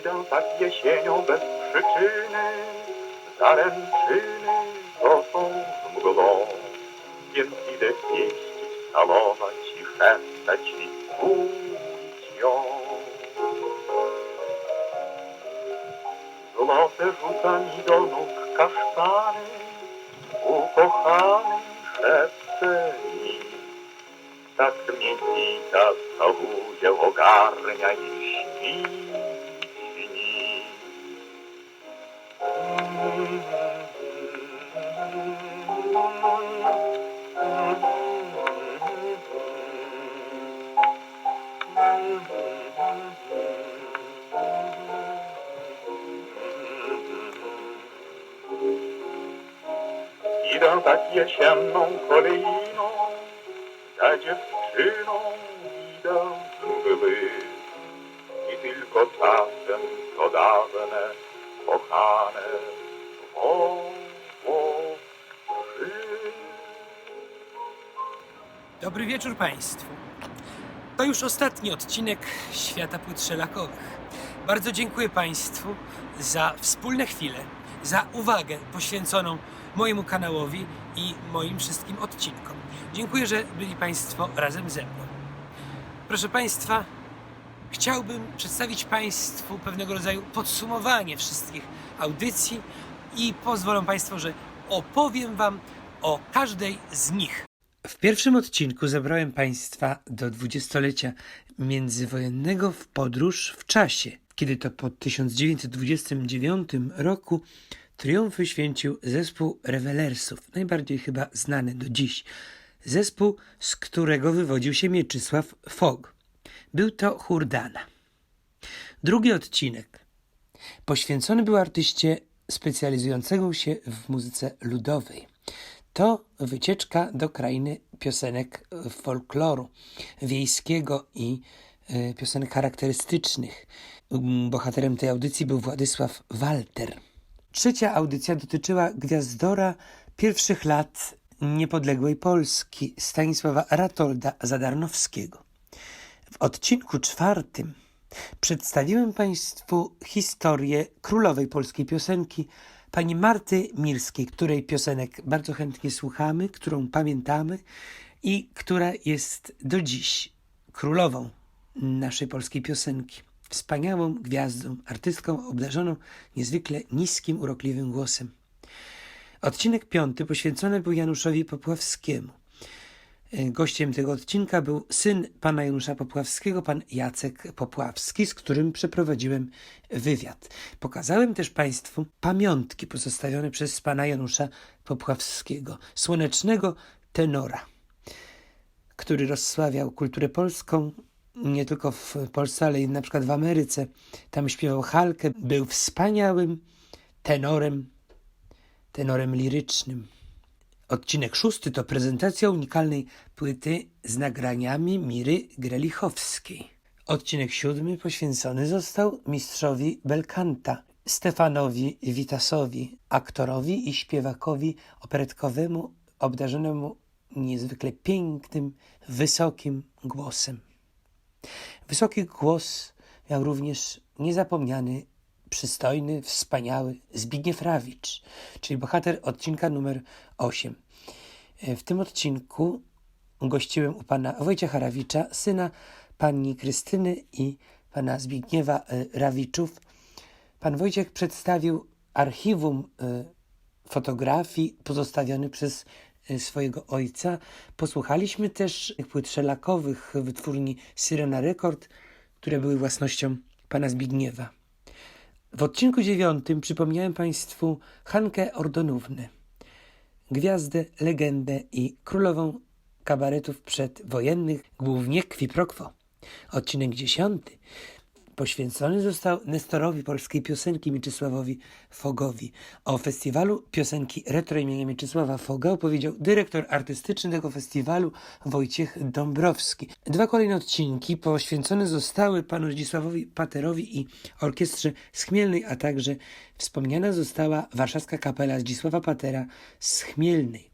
Idę tak jesienią bez przyczyny, zaręczyny to są mglą. Więc idę pieścić, całować i szeptać i mówić ją. Złote rzuca mi do nóg kasztany, ukochany szepce mi. Tak mnie dzika całuje, ogarnia i tak jesienną kolejną, za dziewczyną idę z mgły. I tylko czasem to dawne, kochane oczy. Dobry wieczór Państwu. To już ostatni odcinek Świata Płyt Szelakowych. Bardzo dziękuję Państwu za wspólne chwile, za uwagę poświęconą mojemu kanałowi i moim wszystkim odcinkom. Dziękuję, że byli Państwo razem ze mną. Proszę Państwa, chciałbym przedstawić Państwu pewnego rodzaju podsumowanie wszystkich audycji i pozwolą Państwo, że opowiem Wam o każdej z nich. W pierwszym odcinku zabrałem Państwa do dwudziestolecia międzywojennego w podróż w czasie, kiedy to po 1929 roku triumfy święcił zespół Rewelersów, najbardziej chyba znany do dziś. Zespół, z którego wywodził się Mieczysław Fog. Był to Hurdana. Drugi odcinek poświęcony był artyście specjalizującego się w muzyce ludowej. To wycieczka do krainy piosenek folkloru wiejskiego i piosenek charakterystycznych. Um, Bohaterem tej audycji był Władysław Walter. Trzecia audycja dotyczyła gwiazdora pierwszych lat niepodległej Polski Stanisława Ratolda Zadarnowskiego. W odcinku czwartym przedstawiłem Państwu historię królowej polskiej piosenki, pani Marty Mirskiej, której piosenek bardzo chętnie słuchamy, którą pamiętamy i która jest do dziś królową naszej polskiej piosenki. Wspaniałą gwiazdą, artystką obdarzoną niezwykle niskim, urokliwym głosem. Odcinek piąty poświęcony był Januszowi Popławskiemu. E, Gościem tego odcinka był syn pana Janusza Popławskiego, pan Jacek Popławski, z którym przeprowadziłem wywiad. Pokazałem też Państwu pamiątki pozostawione przez pana Janusza Popławskiego, słonecznego tenora, który rozsławiał kulturę polską nie tylko w Polsce, ale i na przykład w Ameryce. Tam śpiewał Halkę, był wspaniałym tenorem, tenorem lirycznym. Odcinek szósty to prezentacja unikalnej płyty z nagraniami Miry Grelichowskiej. Odcinek siódmy poświęcony został mistrzowi Belcanta, Stefanowi Witasowi, aktorowi i śpiewakowi operetkowemu, obdarzonemu niezwykle pięknym, wysokim głosem. Wysoki głos miał również niezapomniany, przystojny, wspaniały Zbigniew Rawicz, czyli bohater odcinka numer 8. W tym odcinku gościłem u pana Wojciecha Rawicza, syna pani Krystyny i pana Zbigniewa e, Rawiczów. Pan Wojciech przedstawił archiwum e, fotografii pozostawiony przez e, swojego ojca. Posłuchaliśmy też płyt szelakowych wytwórni Syrena Record, które były własnością pana Zbigniewa. W odcinku dziewiątym przypomniałem Państwu Hankę Ordonównę, gwiazdę, legendę i królową kabaretów przedwojennych, głównie Kwiprokwo. Odcinek dziesiąty poświęcony został Nestorowi polskiej piosenki Mieczysławowi Fogowi. O festiwalu piosenki retro imienia Mieczysława Foga opowiedział dyrektor artystyczny tego festiwalu Wojciech Dąbrowski. Dwa kolejne odcinki poświęcone zostały panu Zdzisławowi Paterowi i orkiestrze z Chmielnej, a także wspomniana została warszawska kapela Zdzisława Patera z Chmielnej.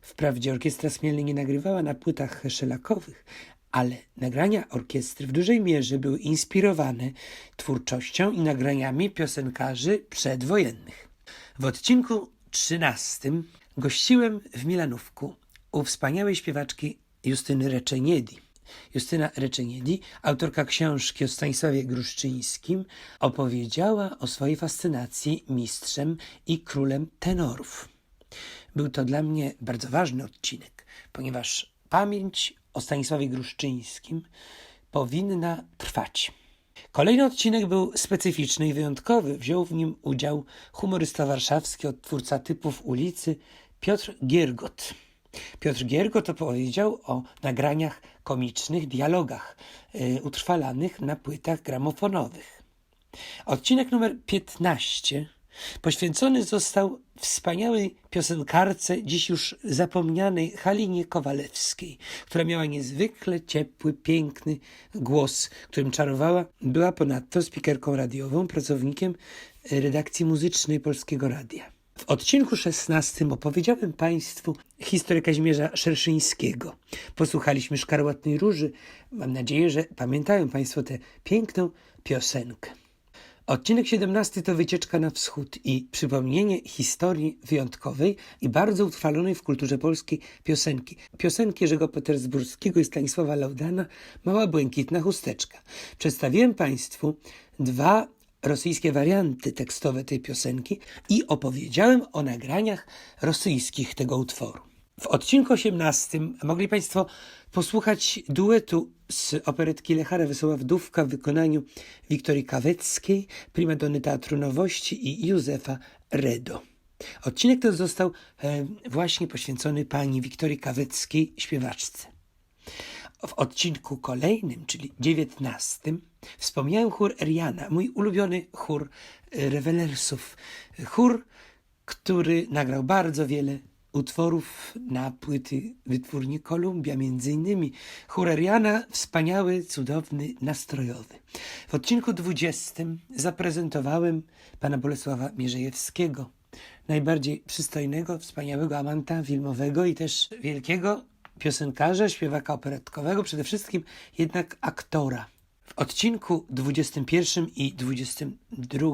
Wprawdzie orkiestra Smielnej nie nagrywała na płytach szelakowych, ale nagrania orkiestry w dużej mierze były inspirowane twórczością i nagraniami piosenkarzy przedwojennych. W odcinku 13 gościłem w Milanówku u wspaniałej śpiewaczki Justyny Reczeniedi. Justyna Reczeniedi, autorka książki o Stanisławie Gruszczyńskim, opowiedziała o swojej fascynacji mistrzem i królem tenorów. Był to dla mnie bardzo ważny odcinek, ponieważ pamięć o Stanisławie Gruszczyńskim powinna trwać. Kolejny odcinek był specyficzny i wyjątkowy. Wziął w nim udział humorysta warszawski, odtwórca typów ulicy Piotr Giergot. Piotr Giergot opowiedział o nagraniach komicznych, dialogach y, utrwalanych na płytach gramofonowych. Odcinek numer 15 poświęcony został wspaniałej piosenkarce, dziś już zapomnianej Halinie Kowalewskiej, która miała niezwykle ciepły, piękny głos, którym czarowała. Była ponadto spikerką radiową, pracownikiem redakcji muzycznej Polskiego Radia. W odcinku 16 opowiedziałem Państwu historię Kazimierza Szerszyńskiego. Posłuchaliśmy Szkarłatnej Róży. Mam nadzieję, że pamiętają Państwo tę piękną piosenkę. Odcinek 17 to wycieczka na wschód i przypomnienie historii wyjątkowej i bardzo utrwalonej w kulturze polskiej piosenki. Piosenki Jerzego Petersburskiego i Stanisława Laudana Mała błękitna chusteczka. Przedstawiłem Państwu dwa rosyjskie warianty tekstowe tej piosenki i opowiedziałem o nagraniach rosyjskich tego utworu. W odcinku 18 mogli Państwo posłuchać duetu z operetki Lechara Wesoła Wdówka w wykonaniu Wiktorii Kaweckiej, primadony Teatru Nowości i Józefa Redo. Odcinek ten został e, właśnie poświęcony pani Wiktorii Kaweckiej, śpiewaczce. W odcinku kolejnym, czyli dziewiętnastym, wspomniałem chór Eriana, mój ulubiony chór e, rewelersów. Chór, który nagrał bardzo wiele utworów na płyty wytwórni Kolumbia, między innymi chór Eriana, wspaniały, cudowny, nastrojowy. W odcinku dwudziestym zaprezentowałem pana Bolesława Mierzejewskiego, najbardziej przystojnego, wspaniałego amanta filmowego i też wielkiego piosenkarza, śpiewaka operetkowego, przede wszystkim jednak aktora. W odcinku 21 i 22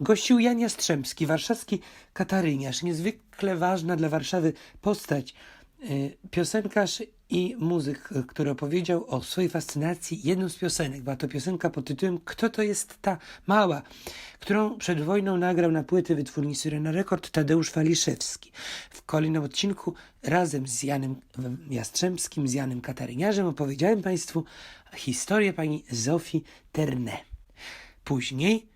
gościł Jan Jastrzębski, warszawski kataryniarz, niezwykle ważna dla Warszawy postać, y, piosenkarz i muzyk, który opowiedział o swojej fascynacji jedną z piosenek. Była to piosenka pod tytułem Kto to jest ta mała, którą przed wojną nagrał na płyty wytwórni Syrena Rekord Tadeusz Waliszewski. W kolejnym odcinku razem z Janem Jastrzębskim, z Janem Kataryniarzem opowiedziałem Państwu historię pani Zofii Terne. Później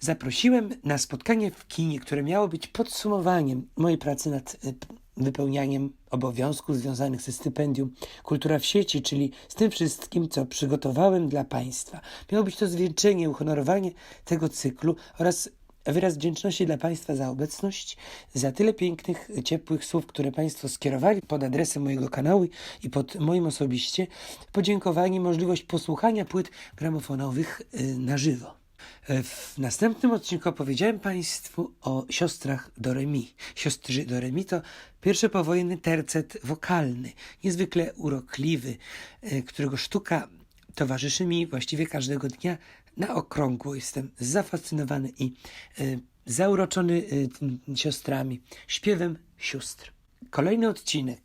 zaprosiłem na spotkanie w kinie, które miało być podsumowaniem mojej pracy nad wypełnianiem obowiązków związanych ze stypendium Kultura w sieci, czyli z tym wszystkim, co przygotowałem dla Państwa. Miało być to zwieńczenie, uhonorowanie tego cyklu oraz wyraz wdzięczności dla Państwa za obecność, za tyle pięknych, ciepłych słów, które Państwo skierowali pod adresem mojego kanału i pod moim osobiście. Podziękowanie, możliwość posłuchania płyt gramofonowych y, na żywo. W następnym odcinku opowiedziałem Państwu o siostrach Doremi. Siostry Doremi to pierwszy powojenny tercet wokalny, niezwykle urokliwy, e, którego sztuka towarzyszy mi właściwie każdego dnia na okrągło. Jestem zafascynowany i e, zauroczony e, siostrami, śpiewem sióstr. Kolejny odcinek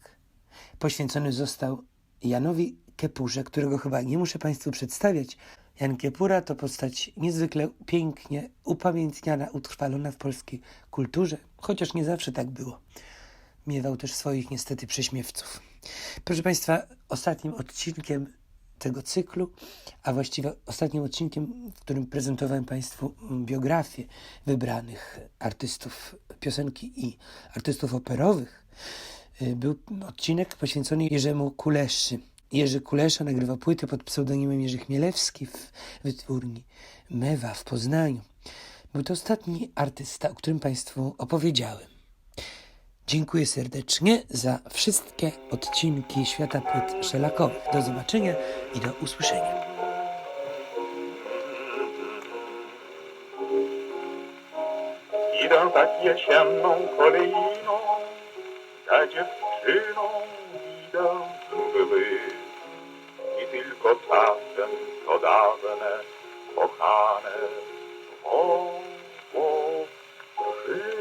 poświęcony został Janowi Kepurze, którego chyba nie muszę Państwu przedstawiać, Jan Kiepura to postać niezwykle pięknie upamiętniana, utrwalona w polskiej kulturze, chociaż nie zawsze tak było. Miewał też swoich niestety prześmiewców. Proszę Państwa, ostatnim odcinkiem tego cyklu, a właściwie ostatnim odcinkiem, w którym prezentowałem Państwu biografię wybranych artystów piosenki i artystów operowych, y, był odcinek poświęcony Jerzemu Kuleszy, Jerzy Kulesza nagrywa płyty pod pseudonimem Jerzy Chmielewski w wytwórni Mewa w Poznaniu. Był to ostatni artysta, o którym Państwu opowiedziałem. Dziękuję serdecznie za wszystkie odcinki Świata Płyt Szelakowych. Do zobaczenia i do usłyszenia. Idę tak jesienną kolejną, za dziewczyną idę mgły tylko czasem to dawne, kochane, słowo żyje.